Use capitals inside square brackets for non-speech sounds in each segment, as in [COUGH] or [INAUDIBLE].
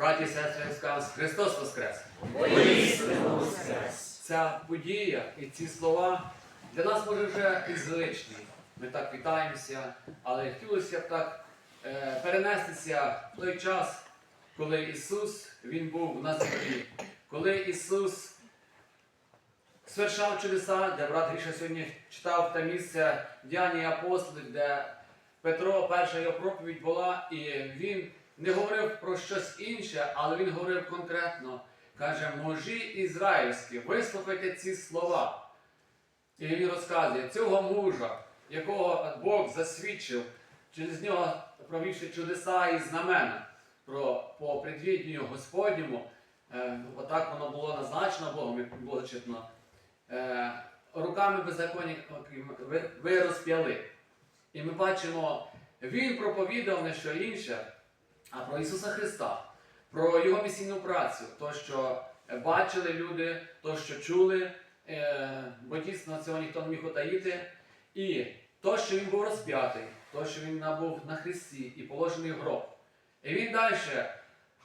Браті і сестри, я Христос Воскрес! Воскрес! Ця подія і ці слова для нас може вже і звичні. Ми так вітаємося, але хотілося б так е, перенестися в той час, коли Ісус Він був на землі, коли Ісус свершав чудеса, де брат Гріша сьогодні читав те місце діяння апостолів, де Петро, перша його проповідь була, і він не говорив про щось інше, але він говорив конкретно. Каже, можі ізраїльські, вислухайте ці слова. І він розказує, цього мужа, якого Бог засвідчив, через нього провівши чудеса і знамена про, по предвідню Господньому, е, отак воно було назначено Богом, як було читно. Е, руками беззаконників ви, ви розп'яли. І ми бачимо, він проповідав не що інше, а про Ісуса Христа, про Його місійну працю, то, що е, бачили люди, то, що чули, е, бо дійсно цього ніхто не міг утаїти. І то, що він був розп'ятий, то, що він набув на хресті і положений в гроб. І він далі,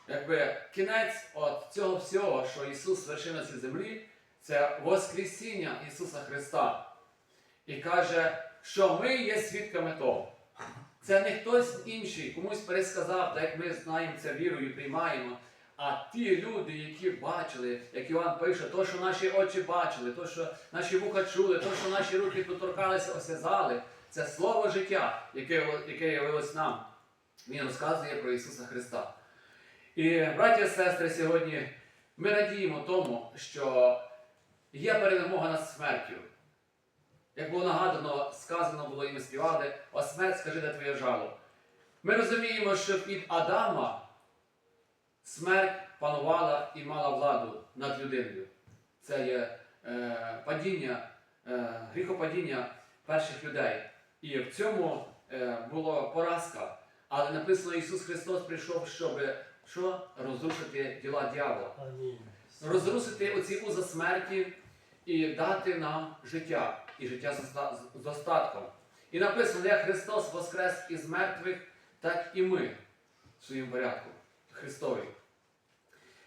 якби кінець от цього всього, що Ісус вершив на цій землі, це Воскресіння Ісуса Христа. І каже, що ми є свідками того. Це не хтось інший комусь пересказав, так як ми знаємо це вірою приймаємо. А ті люди, які бачили, як Іван пише, то, що наші очі бачили, то, що наші вуха чули, то, що наші руки доторкалися, осязали, це слово життя, яке, яке явилось нам. Він розказує про Ісуса Христа. І, браті і сестри, сьогодні ми радіємо тому, що є перемога над смертю. Як було нагадано, сказано було і ми співали, о смерть, скажи, де твоє жало. Ми розуміємо, що від Адама смерть панувала і мала владу над людиною. Це є е, падіння, е, гріхопадіння перших людей. І в цьому е, була поразка. Але написано, Ісус Христос прийшов, щоб що? розрушити діла дьявола розрушити оці уза смерті і дати нам життя, і життя з оста- достатком. І написано, як Христос воскрес із мертвих, так і ми в своєму порядку Христові.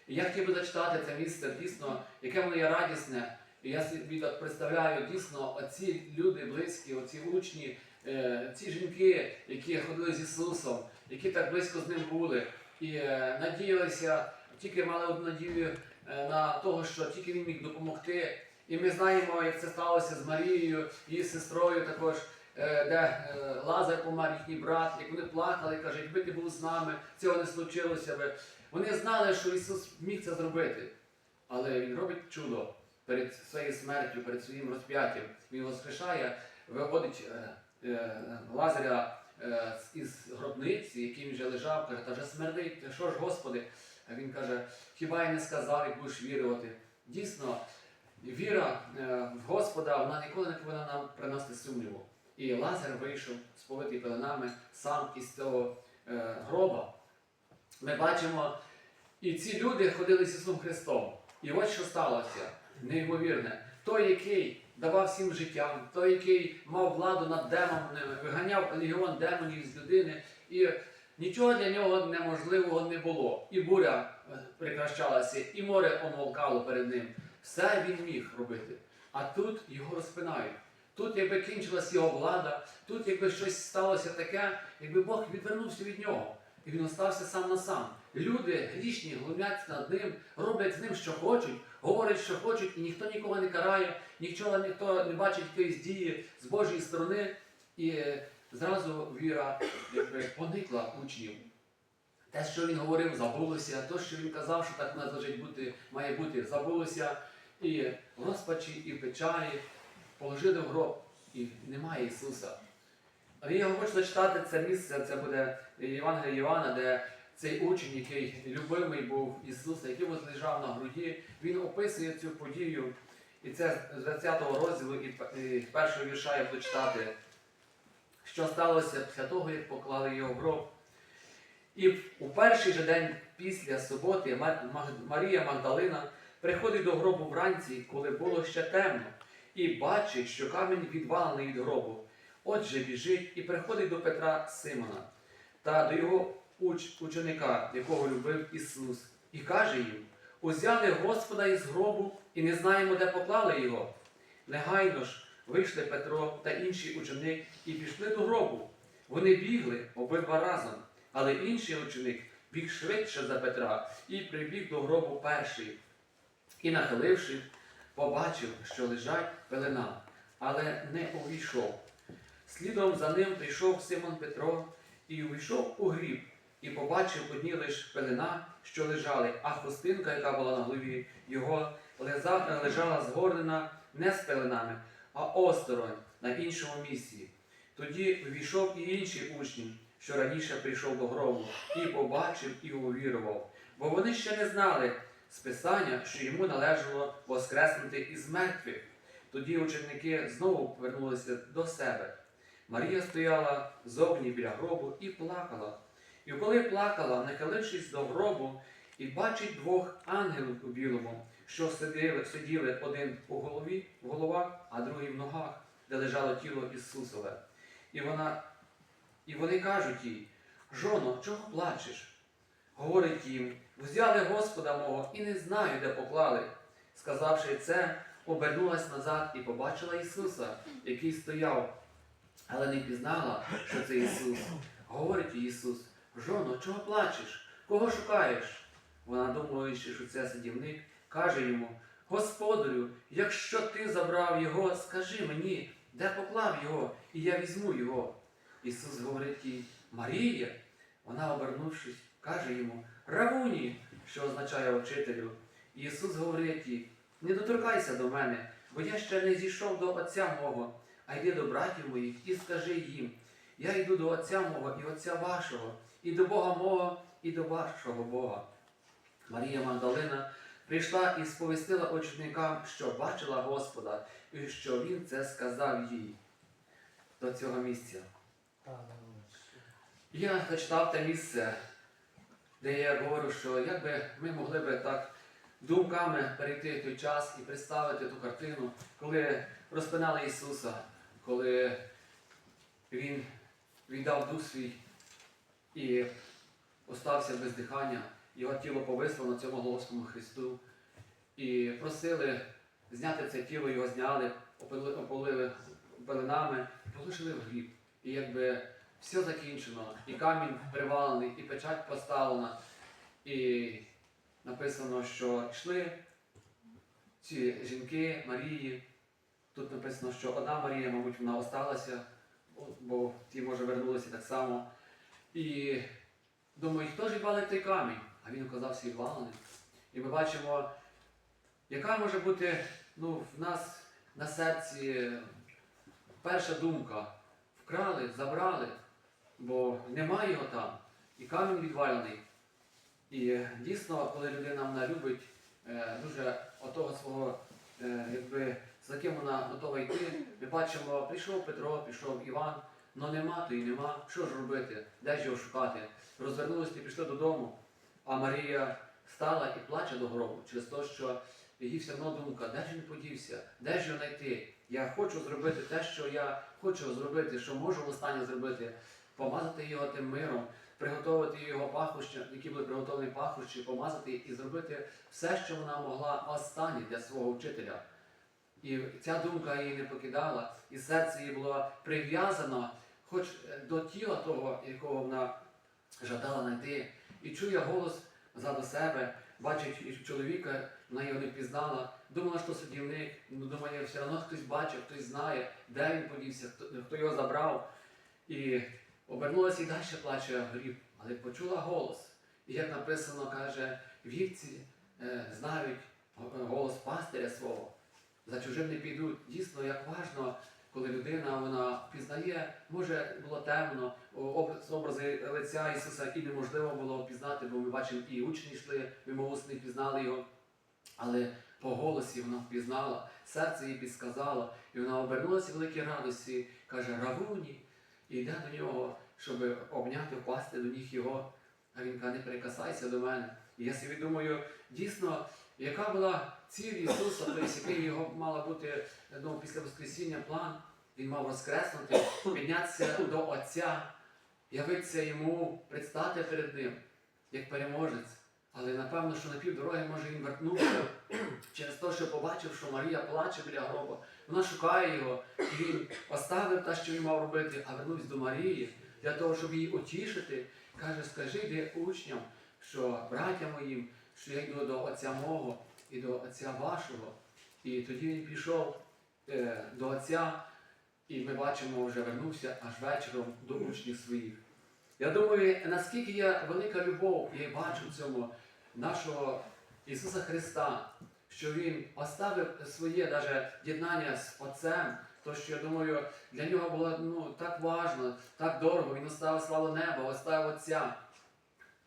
І я хотів би зачитати це місце дійсно, яке воно є радісне. І я собі представляю дійсно оці люди близькі, оці учні, е, ці жінки, які ходили з Ісусом, які так близько з ним були, і е, надіялися, тільки мали одну надію е, на того, що тільки він міг допомогти. І ми знаємо, як це сталося з Марією, її сестрою також, е, де е, Лазар помер їхній брат, як вони плакали, каже, якби ти був з нами, цього не случилося би. Вони знали, що Ісус міг це зробити. Але Він робить чудо перед своєю смертю, перед своїм розп'яттям. Він воскрешає, виводить е, Лазаря із гробниці, який він вже лежав, каже, та вже смердить, що ж, Господи? А він каже, хіба я не сказав, як будеш вірувати? Дійсно, віра е, в Господа вона ніколи не повинна нам приносити сумніву. І Лазар вийшов з повитий пеленами сам із цього е, гроба. Ми бачимо, і ці люди ходили з Ісусом Христом. І ось що сталося, неймовірне. Той, який давав всім життям, той, який мав владу над демонами, виганяв легіон демонів з людини, і нічого для нього неможливого не було. І буря е, прикращалася, і море омолкало перед ним. Все він міг робити. А тут його розпинають. Тут, якби кінчилась його влада, тут, якби щось сталося таке, якби Бог відвернувся від нього. І він остався сам на сам. Люди грішні глумляться над ним, роблять з ним, що хочуть, говорять, що хочуть, і ніхто нікого не карає, нічого ніхто не бачить якоїсь дії з Божої сторони. І е, зразу віра якби, поникла учнів. Те, що він говорив, забулося, те, що він казав, що так належить бути, має бути, забулося. І в розпачі, і в печалі положили в гроб, і немає Ісуса. Але я хочу зачитати це місце, це буде Євангелія Івана, де цей учень, який любимий був Ісуса, який возлежав на груді, він описує цю подію. І це з 20 розділу і першого вірша я буду читати, що сталося після того, як поклали його в гроб. І у перший же день після суботи Марія Магдалина приходить до гробу вранці, коли було ще темно, і бачить, що камінь відвалений від гробу. Отже, біжить і приходить до Петра Симона та до його уч, ученика, якого любив Ісус, і каже їм: узяли Господа із гробу і не знаємо, де поклали його. Негайно ж вийшли Петро та інший ученик і пішли до гробу. Вони бігли обидва разом, але інший ученик біг швидше за Петра і прибіг до гробу перший. І, нахиливши, побачив, що лежать пелена, але не увійшов. Слідом за ним прийшов Симон Петро і увійшов у гріб, і побачив одні лиш пелена, що лежали, а хустинка, яка була на голові його, лежала згорнена не з пеленами, а осторонь на іншому місці. Тоді увійшов і інший учень, що раніше прийшов до гробу, і побачив і увірував. Бо вони ще не знали з Писання, що йому належало воскреснути із мертвих. Тоді ученики знову повернулися до себе. Марія стояла зовні біля гробу і плакала. І коли плакала, нахилившись до гробу, і бачить двох ангелів у білому, що сиділи, сиділи один у голові, в головах, а другий в ногах, де лежало тіло Ісусове. І, вона, і вони кажуть їй, жоно, чого плачеш? Говорить їм, взяли Господа мого і не знаю, де поклали. Сказавши це, обернулась назад і побачила Ісуса, який стояв, але не пізнала, що це Ісус. Говорить Ісус, жоно, чого плачеш? Кого шукаєш? Вона, думаючи, що це садівник, каже йому: Господарю, якщо ти забрав його, скажи мені, де поклав його, і я візьму його. Ісус говорить їй, Марія. Вона, обернувшись, каже йому Равуні, що означає вчителю. І Ісус говорить їй, не доторкайся до мене, бо я ще не зійшов до Отця мого, а йди до братів моїх і скажи їм, я йду до Отця мого і Отця вашого, і до Бога мого, і до вашого Бога. Марія Магдалина прийшла і сповістила ученикам, що бачила Господа, і що Він це сказав їй до цього місця. Я зачитав те місце, де я говорю, що як би ми могли би так думками перейти в той час і представити ту картину, коли розпинали Ісуса, коли Він віддав дух свій і остався без дихання, його тіло повисло на цьому Головському Христу. І просили зняти це тіло, його зняли, ополили пеленами, положили в гріб. І якби все закінчено, і камінь привалений, і печать поставлена, і написано, що йшли ці жінки Марії. Тут написано, що одна Марія, мабуть, вона осталася, бо ті, може, вернулися так само. І думаю, хто ж відвалить той камінь? А він оказався відвалений. І ми бачимо, яка може бути ну, в нас на серці перша думка. Вкрали, забрали, бо немає його там. І камінь відвалений. І е, дійсно, коли людина вона любить е, дуже отого свого, е, якби за ким вона готова йти, ми бачимо, прийшов Петро, пішов Іван, але нема, то і нема. Що ж робити? Де ж його шукати? Розвернулися і пішли додому. А Марія стала і плаче до гробу через те, що їй все одно думка, де ж він подівся, де ж його знайти? Я хочу зробити те, що я хочу зробити, що можу востаннє зробити, помазати його тим миром, приготувати його пахощі, які були приготовані пахощі, помазати і зробити все, що вона могла останнє для свого вчителя. І ця думка її не покидала, і серце її було прив'язано хоч е, до тіла того, якого вона жадала знайти. І чує голос ззаду себе, бачить чоловіка, вона його не впізнала, думала, що садівник, ну думає, все одно хтось бачив, хтось знає, де він подівся, хто його забрав. І обернулася і далі плаче гріб, але почула голос. І як написано, каже, вівці е, знають голос пастиря свого, за чужим не підуть. Дійсно, як важно, коли людина вона пізнає, може було темно, образ, образи лиця Ісуса і неможливо було впізнати, бо ми бачимо, і учні йшли, мимоусні пізнали його. Але по голосі вона впізнала, серце їй підсказало, і вона обернулася в великій радості, каже Равуні, і йде до нього, щоб обняти, впасти до ніг його. А він каже, не перекасайся до мене. І я собі думаю, дійсно, яка була ціль Ісуса, тобто який його мала бути ну, після Воскресіння план, він мав воскреснути, піднятися до Отця. явитися йому, предстати перед ним як переможець. Але напевно, що на півдороги може він вернувся [CLEARS THROAT] через те, що побачив, що Марія плаче біля гроба. Вона шукає його, і він оставив те, що він мав робити, а вернувся до Марії для того, щоб її утішити. Каже, скажи де учням, що браття моїм, що я йду до Отця мого і до Отця вашого. І тоді він пішов е, до Отця, і ми бачимо, вже вернувся аж вечором до учнів своїх. Я думаю, наскільки є велика любов, я бачу в цьому нашого Ісуса Христа, що Він оставив своє даже єднання з Отцем, то що я думаю, для нього було ну, так важно, так дорого. Він оставив славу неба, оставив Отця,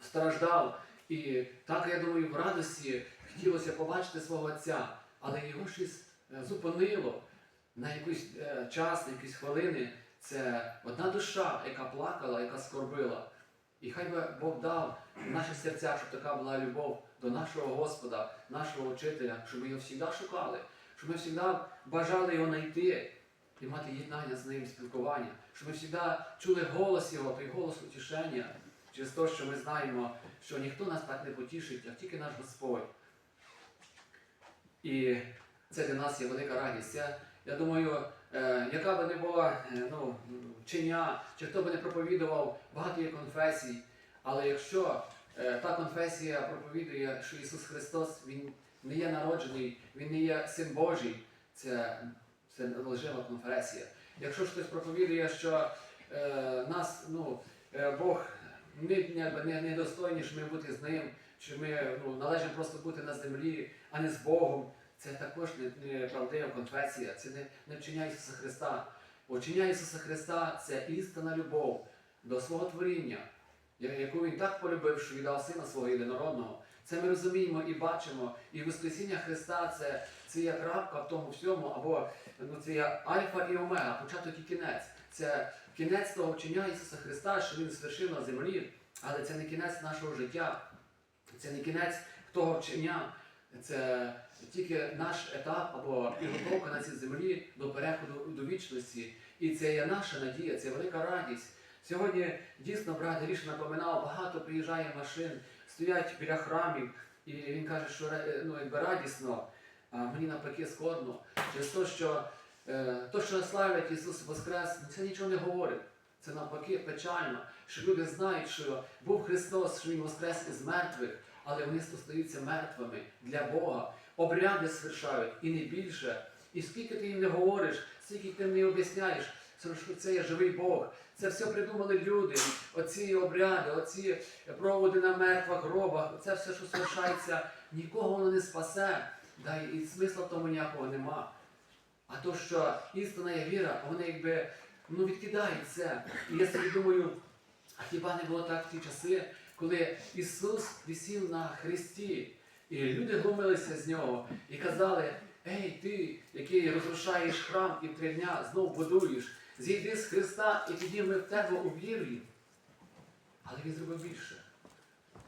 страждав. І так, я думаю, в радості хотілося побачити свого Отця, але його щось е, зупинило на якийсь е, час, на якісь хвилини. Це одна душа, яка плакала, яка скорбила. І хай би Бог дав в наших серцях, щоб така була любов до нашого Господа, нашого учителя, щоб ми його завжди шукали, щоб ми завжди бажали його знайти і мати єднання з ним, спілкування, щоб ми завжди чули голос Його, той голос утішення, через те, що ми знаємо, що ніхто нас так не потішить, як тільки наш Господь. І це для нас є велика радість. Я, я думаю, яка би не була е, ну, вчення, чи хто би не проповідував, багато є конфесій, але якщо е, та конфесія проповідує, що Ісус Христос Він не є народжений, Він не є Син Божий, це, це лжива конфесія. Якщо хтось проповідує, що е, нас, ну, е, Бог не, не, не, достойні, що ми бути з ним, що ми ну, належимо просто бути на землі, а не з Богом. Це також не, не правдива конфесія, це не, не вчення Ісуса Христа. Вчення Ісуса Христа це істинна любов до свого творіння, яку Він так полюбив, що віддав Сина свого єдинородного. Це ми розуміємо і бачимо. І Воскресіння Христа це, це є крапка в тому всьому, або ну, це є альфа і омега, початок і кінець. Це кінець того вчення Ісуса Христа, що Він звершив на землі, але це не кінець нашого життя, це не кінець того вчення, це тільки наш етап або підготовка на цій землі до переходу до вічності. І це є наша надія, це велика радість. Сьогодні дійсно брат Гріш напоминав, багато приїжджає машин, стоять біля храмів, і він каже, що ну, якби радісно, а мені навпаки складно. Через те, що е, то, що славлять Ісус Воскрес, це нічого не говорить. Це навпаки печально, що люди знають, що був Христос, що Він воскрес із мертвих, але вони стаються мертвими для Бога. Обряди свершають і не більше. І скільки ти їм не говориш, скільки ти не об'ясняєш, що це є живий Бог. Це все придумали люди. Оці обряди, оці проводи на мертвих гробах, це все, що свершається, нікого воно не спасе. Да, і смисла в тому ніякого нема. А то, що істина є віра, вони якби ну, відкидають це. І я собі думаю, а хіба не було так в ті часи, коли Ісус висів на хресті, і люди глумилися з нього і казали: Ей, ти, який розрушаєш храм і в три дня знов будуєш, зійди з Христа і тоді ми в тебе увіруємо. Але він зробив більше.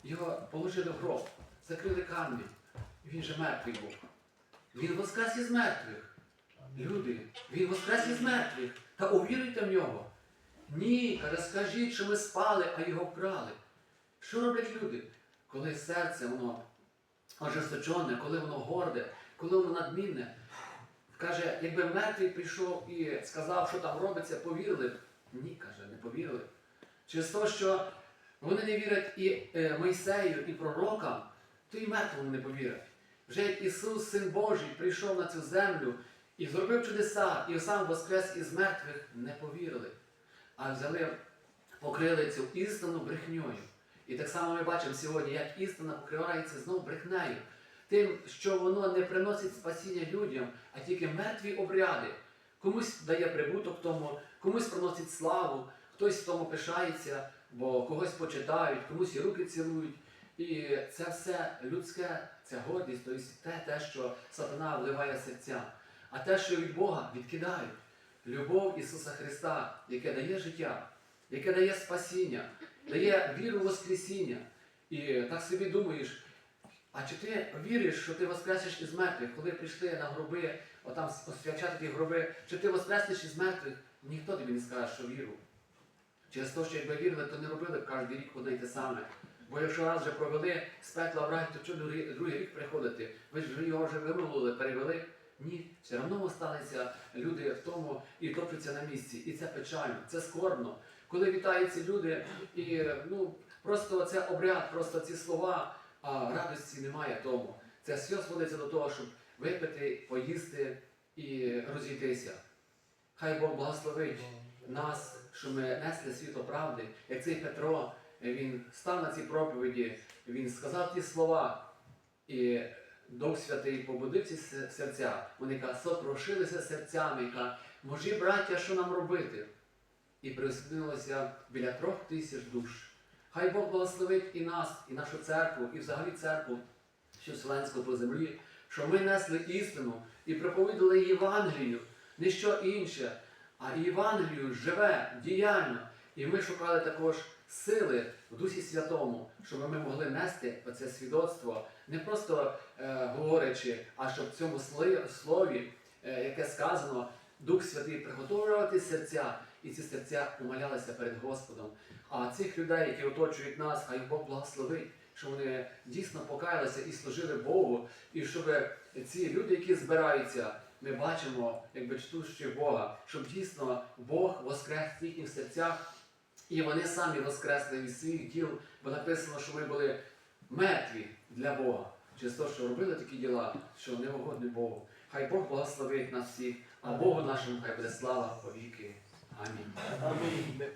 Його положили в гроб, закрили камінь. Він же мертвий був. Він воскрес із мертвих. Люди, він воскрес із мертвих. Та увіруйте в нього. Ні, каже, скажіть, що ми спали, а його вкрали. Що роблять люди? Коли серце воно ожесточене, коли воно горде, коли воно надмінне. Каже, якби мертвий прийшов і сказав, що там робиться, повірили б. Ні, каже, не повірили. Через те, що вони не вірять і е, Мойсею, і пророкам, то і мертвому не повірять. Вже як Ісус, Син Божий, прийшов на цю землю і зробив чудеса, і сам воскрес із мертвих не повірили, а взяли, покрили цю істину брехньою. І так само ми бачимо сьогодні, як істина покривається знов брехнею, тим, що воно не приносить спасіння людям, а тільки мертві обряди. Комусь дає прибуток тому, комусь приносить славу, хтось в тому пишається, бо когось почитають, комусь і руки цілують. І це все людське, це гордість, тобто те, те, що сатана вливає серця. А те, що від Бога відкидають. Любов Ісуса Христа, яке дає життя, яке дає спасіння, дає віру в Воскресіння. І так собі думаєш, а чи ти віриш, що ти воскресиш із мертвих, коли прийшли на гроби, отам освячати ті гроби, чи ти воскреснеш із мертвих, ніхто тобі не скаже, що віру. Через те, що якби вірили, то не робили б кожен рік одне й те саме. Бо якщо раз вже провели з пекла в рай, то чого другий, рік приходити? Ви ж його вже вимололи, перевели. Ні, все одно залишилися люди в тому і топчуться на місці. І це печально, це скорбно. Коли вітаються люди, і ну просто це обряд, просто ці слова, а радості немає тому. Це все зводиться до того, щоб випити, поїсти і розійтися. Хай Бог благословить нас, що ми несли світло правди, як цей Петро, він став на цій проповіді, він сказав ті слова, і Дух Святий побудив ці серця. Вони каже, сокрушилися серцями, каже, можі, браття, що нам робити? І присоединилося біля трьох тисяч душ. Хай Бог благословить і нас, і нашу церкву, і взагалі церкву, що Вселенську по землі, що ми несли істину і проповідали Євангелію, не що інше, а Євангелію живе, діяльно. І ми шукали також сили в Дусі Святому, щоб ми могли нести оце свідоцтво, не просто е, говорячи, а щоб в цьому слові, е, яке сказано, Дух Святий приготовлювати серця, і ці серця умалялися перед Господом. А цих людей, які оточують нас, хай Бог благословить, щоб вони дійсно покаялися і служили Богу, і щоб ці люди, які збираються, ми бачимо, якби чтущі Бога, щоб дійсно Бог воскрес в їхніх серцях, і вони самі воскресли від своїх діл, бо написано, що ми були мертві для Бога. Через те, що робили такі діла, що не угодні Богу. Хай Бог благословить нас всіх, а Богу нашому хай буде слава повіки. Amen. Amen.